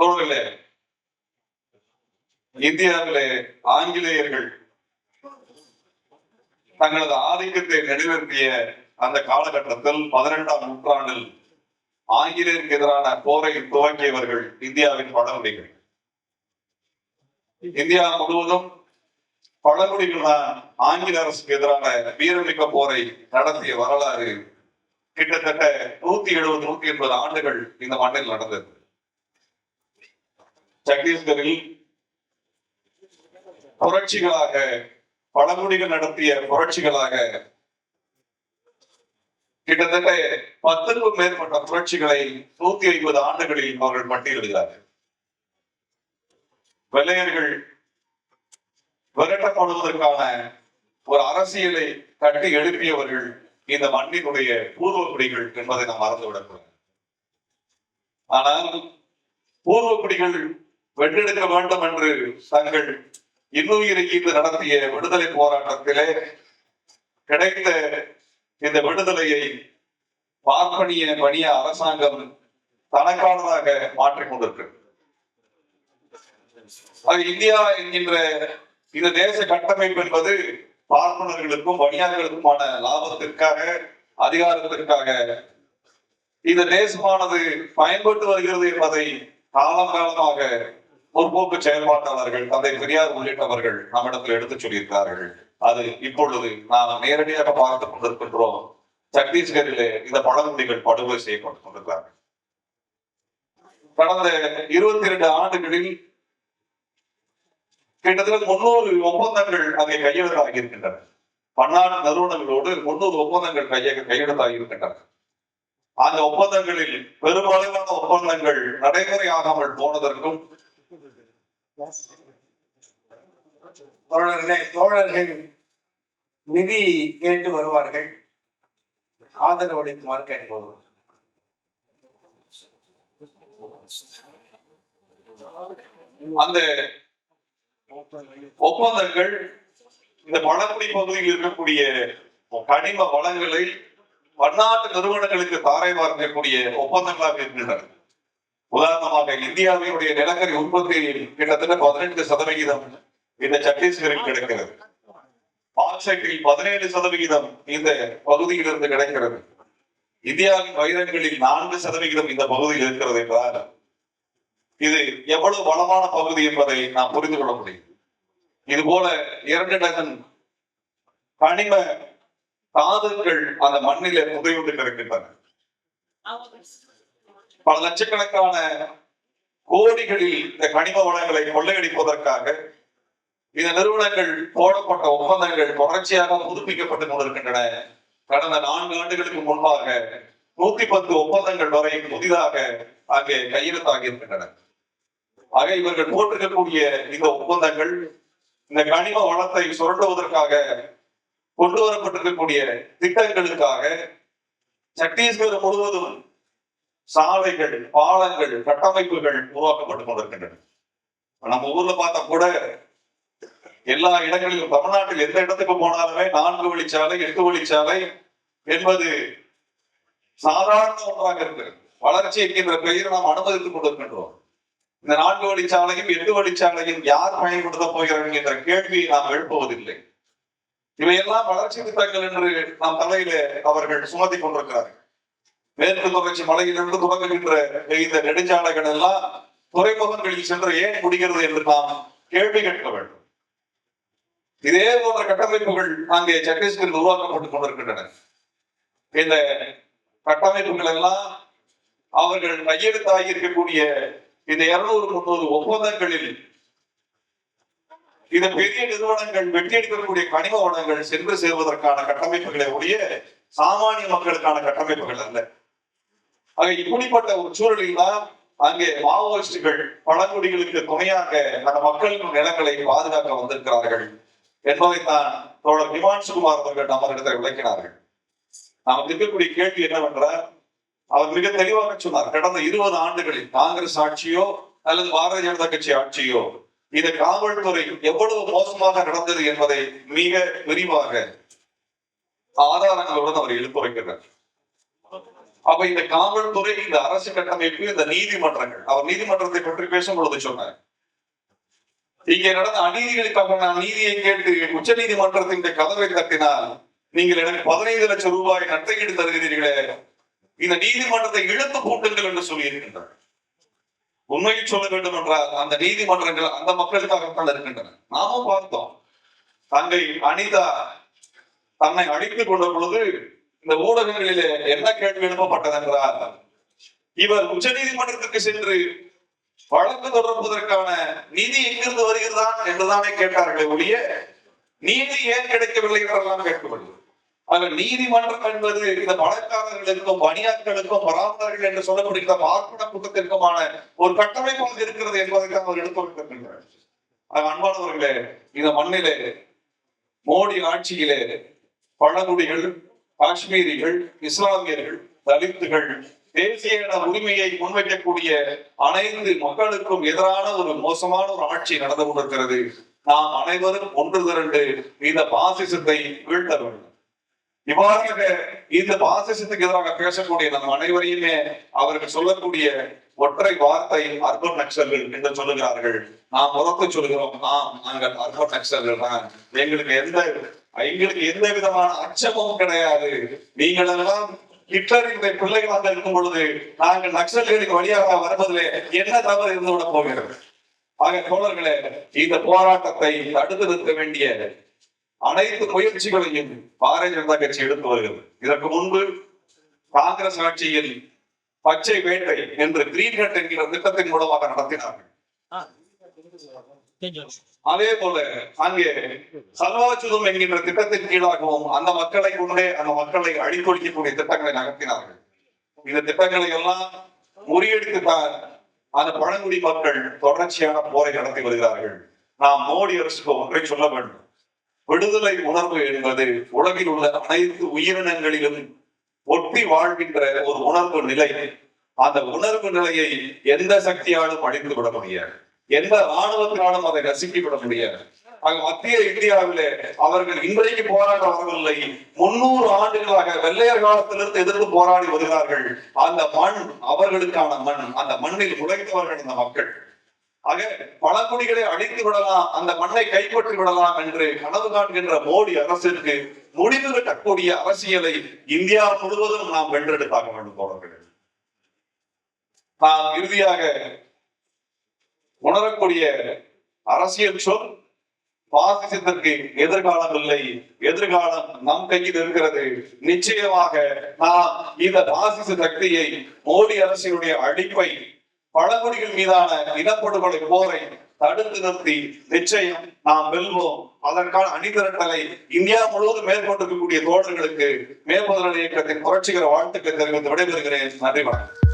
தோழர்களே இந்தியாவிலே ஆங்கிலேயர்கள் தங்களது ஆதிக்கத்தை நிலைநிறுத்திய அந்த காலகட்டத்தில் பதினெட்டாம் நூற்றாண்டில் ஆங்கிலேயருக்கு எதிரான போரை துவங்கியவர்கள் இந்தியாவின் பழங்குடிகள் இந்தியா முழுவதும் பழங்குடிகள் தான் ஆங்கில அரசுக்கு எதிரான வீரமிக்க போரை நடத்திய வரலாறு கிட்டத்தட்ட நூத்தி எழுபது நூத்தி எண்பது ஆண்டுகள் இந்த மண்ணில் நடந்தது. சத்தீஸ்கரில் புரட்சிகளாக பழங்குடிகள் நடத்திய புரட்சிகளாக கிட்டத்தட்ட பத்துக்கும் மேற்பட்ட புரட்சிகளை நூத்தி ஐம்பது ஆண்டுகளில் அவர்கள் பட்டியலிடுகிறார்கள். வெள்ளையர்கள் விரட்டப்படுவதற்கான ஒரு அரசியலை கட்டி எழுப்பியவர்கள் இந்த மண்ணினுடைய பூர்வக்குடிகள் என்பதை நாம் மறந்துவிடக்கூடாது. ஆனால் பூர்வக்குடிகள் வென்றெடுக்க வேண்டும் என்று தங்கள் இன்னுயிரை நடத்திய விடுதலை போராட்டத்திலே கிடைத்த இந்த விடுதலையை பார்ப்பனிய பணிய அரசாங்கம் தனக்கானதாக மாற்றிக் கொண்டிருக்கிறது. அது இந்தியா என்கின்ற இந்த தேச கட்டமைப்பு என்பது பார்ப்பனர்களுக்கும் வணிகர்களுக்குமான லாபத்திற்காக அதிகாரத்திற்காக இந்த தேசமானது பயன்பட்டு வருகிறது என்பதை காலம் காலமாக முற்போக்கு செயல்பாட்டாளர்கள் தந்தை பெரியார் உள்ளிட்டவர்கள் நம்மிடத்தில் எடுத்துச் சொல்லியிருக்கிறார்கள். அது இப்பொழுது நாம் நேரடியாக பார்த்து கொண்டிருக்கின்றோம். சத்தீஸ்கரிலே இந்த பழங்குடிகள் படுகொலை செய்யப்பட்டுக் கொண்டிருக்கிறார்கள். கடந்த இருபத்தி இரண்டு ஆண்டுகளில் கிட்டத்தட்ட முன்னூறு ஒப்பந்தங்கள் அங்கே கையெழுத்தாகி இருக்கின்றன பன்னாட்டு நிறுவனங்களோடு முன்னூறு ஒப்பந்தங்கள் கைய கையெழுத்தாகி இருக்கின்றன அந்த ஒப்பந்தங்களில் பெருமளவான ஒப்பந்தங்கள் நடைமுறையாகாமல் போனதற்கும் தோழர்களே தோழர்கள் நிதி கேட்டு வருவார்கள். ஆதரவு அளிக்குமாறு கேட்போம் அந்த ஒப்பந்தங்கள் இந்த பழங்குடி பகுதியில் இருக்கக்கூடிய கனிம வளங்களை பன்னாட்டு நிறுவனங்களுக்கு தாரை வார்க்கக்கூடிய ஒப்பந்தங்களாக இருக்கின்றன. உதாரணமாக இந்தியாவினுடைய நிலக்கரி உற்பத்தி கிட்டத்தட்ட பதினெட்டு சதவிகிதம் இந்த சத்தீஸ்கரில் கிடைக்கிறது. பாக்சைட்டில் பதினேழு சதவிகிதம் இந்த பகுதியிலிருந்து கிடைக்கிறது. இந்தியாவின் வைரங்களில் நான்கு சதவிகிதம் இந்த பகுதியில் இருக்கிறது என்றால் இது எவ்வளவு வளமான பகுதி என்பதை நாம் புரிந்து கொள்ள முடியும். இது போல இரண்டு டசன் கனிம தாதுக்கள் அந்த மண்ணிலே புதையுண்டு கிடக்கின்றன பல லட்சக்கணக்கான கோடிகளில் இந்த கனிம வளங்களை கொள்ளையடிப்பதற்காக இந்த நிறுவனங்கள் போடப்பட்ட ஒப்பந்தங்கள் தொடர்ச்சியாக புதுப்பிக்கப்பட்டு கொண்டிருக்கின்றன. கடந்த நான்கு ஆண்டுகளுக்கு முன்பாக நூத்தி பத்து ஒப்பந்தங்கள் வரை புதிதாக அங்கே கையெழுத்தாகி இருக்கின்றன ஆக இவர்கள் போட்டிருக்கக்கூடிய இந்த ஒப்பந்தங்கள் இந்த கனிம வளத்தை சுரண்டுவதற்காக கொண்டு வரப்பட்டிருக்கக்கூடிய திட்டங்களுக்காக சத்தீஸ்கர் முழுவதும் சாலைகள் பாலங்கள் கட்டமைப்புகள் உருவாக்கப்பட்டு கொண்டிருக்கின்றன நம்ம ஊர்ல பார்த்தா கூட எல்லா இடங்களிலும் தமிழ்நாட்டில் எந்த இடத்துக்கு போனாலுமே நான்கு வழிச்சாலை எட்டு வழிச்சாலை என்பது சாதாரண ஒன்றாக இருக்கு வளர்ச்சி என்கின்ற பெயரை நாம் அனுமதித்துக் கொண்டிருக்கின்றோம். இந்த நான்கு வழிச்சாலையும் எட்டு வழிச்சாலையும் யார் பயன்படுத்த போகிறார்கள் என்ற கேள்வியை நாம் எழுப்புவதில்லை. இவையெல்லாம் வளர்ச்சி திட்டங்கள் என்று நாம் தலையில அவர்கள் சுமத்தி கொண்டிருக்கிறார்கள். மேற்கு தொடர்ச்சி மலையிலிருந்து துவங்குகின்ற இந்த நெடுஞ்சாலைகள் எல்லாம் துறைமுகங்களில் சென்று ஏன் குடிக்கிறது என்று நாம் கேள்வி கேட்க வேண்டும். இதே போன்ற கட்டமைப்புகள் அங்கே சத்தீஸ்கரில் உருவாக்கப்பட்டுக் கொண்டிருக்கின்றன. இந்த கட்டமைப்புகள் எல்லாம் அவர்கள் கையெழுத்தாகி இருக்கக்கூடிய இந்த இருநூறு முன்னூறு ஒப்பந்தங்களில் இந்த பெரிய நிறுவனங்கள் வெட்டியெடுக்கக்கூடிய கனிம வளங்கள் சென்று சேர்வதற்கான கட்டமைப்புகளை ஒழிய சாமானிய மக்களுக்கான கட்டமைப்புகள் அல்ல. ஆக இப்படிப்பட்ட ஒரு சூழலில் தான் அங்கே மாவோயிஸ்டுகள் பழங்குடிகளுக்கு துணையாக அந்த மக்களின் நிலங்களை பாதுகாக்க வந்திருக்கிறார்கள் என்பதைத்தான் தோழர் நிமான்சுகுமார் அவர்கள் நம்மளிடத்தை விளக்கினார்கள். நமக்கு இருக்கக்கூடிய கேள்வி என்னவென்றால் அவர் மிக தெளிவாக சொன்னார் கடந்த இருபது ஆண்டுகளில் காங்கிரஸ் ஆட்சியோ அல்லது பாரதிய ஜனதா கட்சி ஆட்சியோ இந்த காவல்துறை எவ்வளவு மோசமாக நடந்தது என்பதை மிக விரிவாக ஆதாரங்களுடன் அவர் எழுப்பு வைக்கிறார் அப்ப இந்த காவல்துறை இந்த அரசு கட்டமைப்பு இந்த நீதிமன்றங்கள் அவர் நீதிமன்றத்தை பற்றி பேசும் பொழுது சொன்னார். இங்கே நடந்த அநீதிகளுக்காக நான் நீதியை கேட்டு உச்ச நீதிமன்றத்தின் கதவை தட்டினால் நீங்கள் எனக்கு பதினைந்து லட்சம் ரூபாய் நட்டையீடு தருகிறீர்களே இந்த நீதிமன்றத்தை இழுத்து பூட்டுங்கள் என்று சொல்லியிருக்கின்றனர் உண்மையில் சொல்ல வேண்டும் என்றால் அந்த நீதிமன்றங்கள் அந்த மக்களுக்காகத்தான் இருக்கின்றன. நாமும் பார்த்தோம். தங்கை அனிதா தன்னை அழித்துக் கொண்ட பொழுது இந்த ஊடகங்களிலே என்ன கேள்வி எழுப்பப்பட்டதென்றால் இவர் உச்ச நீதிமன்றத்திற்கு சென்று வழக்கு தொடர்வதற்கான நிதி எங்கிருந்து வருகிறதா என்றுதானே கேட்டார்களே ஒழிய நீதி ஏன் கிடைக்கவில்லை என்றெல்லாம் கேட்கவில்லை. ஆக நீதிமன்றம் என்பது இந்த பணக்காரர்களுக்கும் பணியாட்களுக்கும் பராமரர்கள் என்று சொல்லப்படுகிற பார்ப்பன கூட்டத்திற்குமான ஒரு கட்டமைப்பாக இருக்கிறது என்பதற்காக அவர் எடுத்துரைத்திருக்கின்றார் அன்பானவர்களே இந்த மண்ணிலே மோடி ஆட்சியிலே பழங்குடிகள் காஷ்மீரிகள் இஸ்லாமியர்கள் தலித்துகள் தேசிய உரிமையை முன்வைக்கக்கூடிய அனைத்து மக்களுக்கும் எதிரான ஒரு மோசமான ஒரு ஆட்சி நடந்து கொண்டிருக்கிறது. நாம் அனைவரும் ஒன்று திரண்டு இந்த பாசிசத்தை வீழ்த்த வேண்டும். இவ்வாறாக இந்த பாசிசத்துக்கு எதிராக பேசக்கூடிய நம் அனைவரையுமே அவர்கள் சொல்லக்கூடிய ஒற்றை வார்த்தை அர்பன் நக்சல்கள் என்று சொல்லுகிறார்கள். நாம் உரத்து சொல்கிறோம். நாம் நாங்கள் அர்பன் நக்சல்கள் தான். எங்களுக்கு எந்த எங்களுக்கு எந்த விதமான அச்சமும் கிடையாது. நீங்கள் எல்லாம் ஹிட்லரின் பிள்ளைகளாக இருக்கும் பொழுது நாங்கள் நக்சல்களுக்கு வழியாக வருவதிலே என்ன தவறு இருந்து விட போகிறது? ஆக தோழர்களே இந்த போராட்டத்தை தடுத்து நிறுத்த வேண்டிய அனைத்து முயற்சிகளையும் பாரதிய ஜனதா கட்சி எடுத்து வருகிறது. இதற்கு முன்பு காங்கிரஸ் ஆட்சியில் பச்சை வேட்டை என்று கிரீன் கட் என்கிற திட்டத்தின் மூலமாக நடத்தினார்கள். அதே போல அங்கே சர்வாச்சுதம் என்கின்ற திட்டத்தின் கீழாகவும் அந்த மக்களை கொண்டே அந்த மக்களை அழித்தொழிக்கக்கூடிய திட்டங்களை நகர்த்தினார்கள். இந்த திட்டங்களை எல்லாம் முறியடித்துத்தான் அந்த பழங்குடி மக்கள் தொடர்ச்சியான போரை நடத்தி வருகிறார்கள். நாம் மோடி அரசுக்கு ஒன்றை சொல்ல வேண்டும். விடுதலை உணர்வு என்பது உலகில் உள்ள அனைத்து உயிரினங்களிலும் ஒட்டி வாழ்கின்ற ஒரு உணர்வு நிலை. அந்த உணர்வு நிலையை எந்த சக்தியாலும் அழிந்து விட முடியாது. எந்த ராணுவத்தினாலும் அதை நசுக்கிவிட முடியாது. ஆக மத்திய இந்தியாவிலே அவர்கள் இன்றைக்கு போராட வரவில்லை முன்னூறு ஆண்டுகளாக வெள்ளையர் காலத்திலிருந்து எதிர்த்து போராடி வருகிறார்கள். அந்த மண் அவர்களுக்கான மண் அந்த மண்ணில் உழைத்தவர்கள் அந்த மக்கள். ஆக பழங்குடிகளை அழித்து விடலாம் அந்த மண்ணை கைப்பற்றி விடலாம் என்று கனவு காண்கின்ற மோடி அரசிற்கு முடிவு கட்டக்கூடிய அரசியலை இந்தியா முழுவதும் நாம் வென்றெடுத்தாக வேண்டும் தோழர்கள். நான் இறுதியாக உணரக்கூடிய அரசியல் சொல் பாசிசத்திற்கு எதிர்காலம் இல்லை எதிர்காலம் நம் கையில் இருக்கிறது. நிச்சயமாக நாம் இந்த பாசிச சக்தியை மோடி அரசினுடைய அழிப்பை பழங்குடிகள் மீதான இனப்படுகொலை போரை தடுத்து நிறுத்தி நிச்சயம் நாம் வெல்வோம். அதற்கான அணிதிரட்டலை இந்தியா முழுவதும் மேற்கொண்டிருக்கக்கூடிய தோழர்களுக்கு மேற்பதன இயக்கத்தின் புரட்சிகர வாழ்த்துக்கள் தெரிவித்து விடைபெறுகிறேன். நன்றி வணக்கம்.